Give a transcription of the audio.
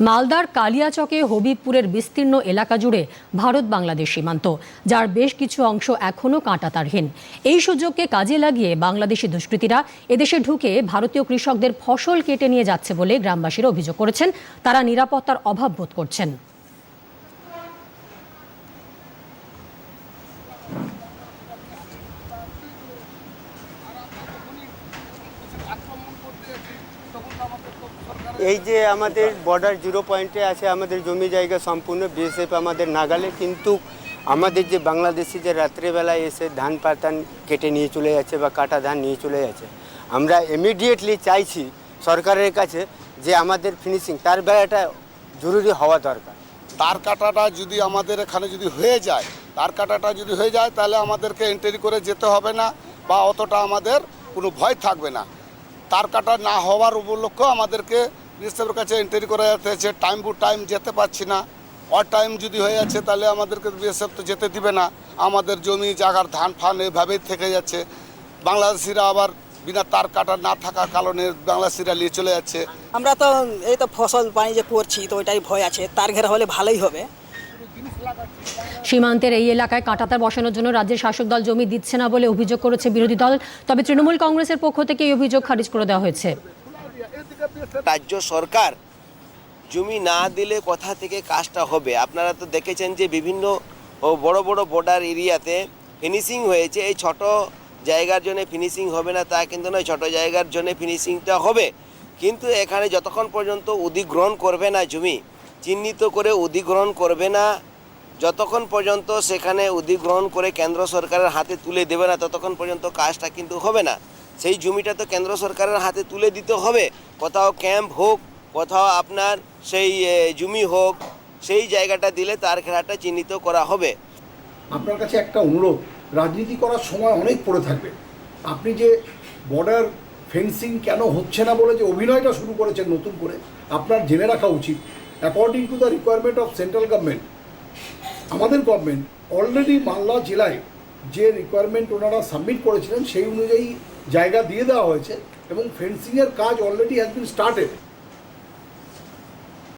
মালদার কালিয়াচকে হবিবপুরের বিস্তীর্ণ এলাকা জুড়ে ভারত বাংলাদেশ সীমান্ত, যার বেশ কিছু অংশ এখনও কাঁটাতারহীন। এই সুযোগকে কাজে লাগিয়ে বাংলাদেশি দুষ্কৃতীরা এদেশে ঢুকে ভারতীয় কৃষকদের ফসল কেটে নিয়ে যাচ্ছে বলে গ্রামবাসীরা অভিযোগ করেছেন। তারা নিরাপত্তার অভাব বোধ করছেন। এই যে আমাদের বর্ডার জিরো পয়েন্টে আছে, আমাদের জমি জায়গা সম্পূর্ণ বিএসএফ আমাদের নাগালে, কিন্তু আমাদের যে বাংলাদেশি যে রাত্রেবেলায় এসে ধান পাতান কেটে নিয়ে চলে যাচ্ছে বা কাটা ধান নিয়ে চলে যাচ্ছে, আমরা ইমিডিয়েটলি চাইছি সরকারের কাছে যে আমাদের ফিনিশিং তার বেলাটা জরুরি হওয়া দরকার। তার কাটাটা যদি আমাদের এখানে যদি হয়ে যায়, তার কাটাটা যদি হয়ে যায়, তাহলে আমাদেরকে এন্ট্রি করে যেতে হবে না বা অতটা আমাদের কোনো ভয় থাকবে না। তার কাটা না হওয়ার উপলক্ষ আমাদেরকে বিএসএফের কাছে এন্ট্রি করা যাচ্ছে টাইম টু টাইম যেতে পারছি না। অর টাইম যদি হয়ে যাচ্ছে তাহলে আমাদেরকে বিএসএফ তো যেতে দিবে না। আমাদের জমি জায়গার ধান ফান এভাবেই থেকে যাচ্ছে। বাংলাদেশিরা আবার বিনা তার কাটা না থাকার কারণে বাংলাদেশিরা নিয়ে চলে যাচ্ছে। আমরা তো এই তো ফসল পানি যে করছি তো ওইটাই ভয় আছে। তার ঘেরা হলে ভালোই হবে। সীমান্তের এই এলাকায় কাঁটাতার বসানোর জন্য রাজ্যের শাসক দল জমি দিচ্ছে না বলে অভিযোগ করেছে বিরোধী দল। তবে তৃণমূল কংগ্রেসের পক্ষ থেকে এই অভিযোগ খারিজ করে দেওয়া হয়েছে। রাজ্য সরকার জমি না দিলে কোথা থেকে কাজটা হবে। আপনারা তো দেখেছেন যে বিভিন্ন বড় বড় বর্ডার এরিয়াতে ফিনিশিং হয়েছে। এই ছোট জায়গার জন্য ফিনিশিং হবে না, তা কিন্তু নয়। ছোট জায়গার জন্য ফিনিশিংটা হবে। কিন্তু এখানে যতক্ষণ পর্যন্ত অধিগ্রহণ করবে না জমি, চিহ্নিত করে অধিগ্রহণ করবে না, যতক্ষণ পর্যন্ত সেখানে অধিগ্রহণ করে কেন্দ্র সরকারের হাতে তুলে দেবে না, ততক্ষণ পর্যন্ত কাজটা কিন্তু হবে না। সেই জমিটা তো কেন্দ্র সরকারের হাতে তুলে দিতে হবে। কোথাও ক্যাম্প হোক, কোথাও আপনার সেই জমি হোক, সেই জায়গাটা দিলে তার খেলাটা চিহ্নিত করা হবে। আপনার কাছে একটা অনুরোধ, রাজনীতি করার সময় অনেক পড়ে থাকবে। আপনি যে বর্ডার ফেন্সিং কেন হচ্ছে না বলে যে অভিনয়টা শুরু করেছেন নতুন করে, আপনার জেনে রাখা উচিত। According to the requirement of central government আমাদের গভর্নমেন্ট অলরেডি মালদা জেলায় যে রিকোয়ারমেন্ট ওনারা সাবমিট করেছিলেন, সেই অনুযায়ী জায়গা দিয়ে দেওয়া হয়েছে এবং ফেন্সিংয়ের কাজ অলরেডি হ্যাজ বিন স্টার্টেড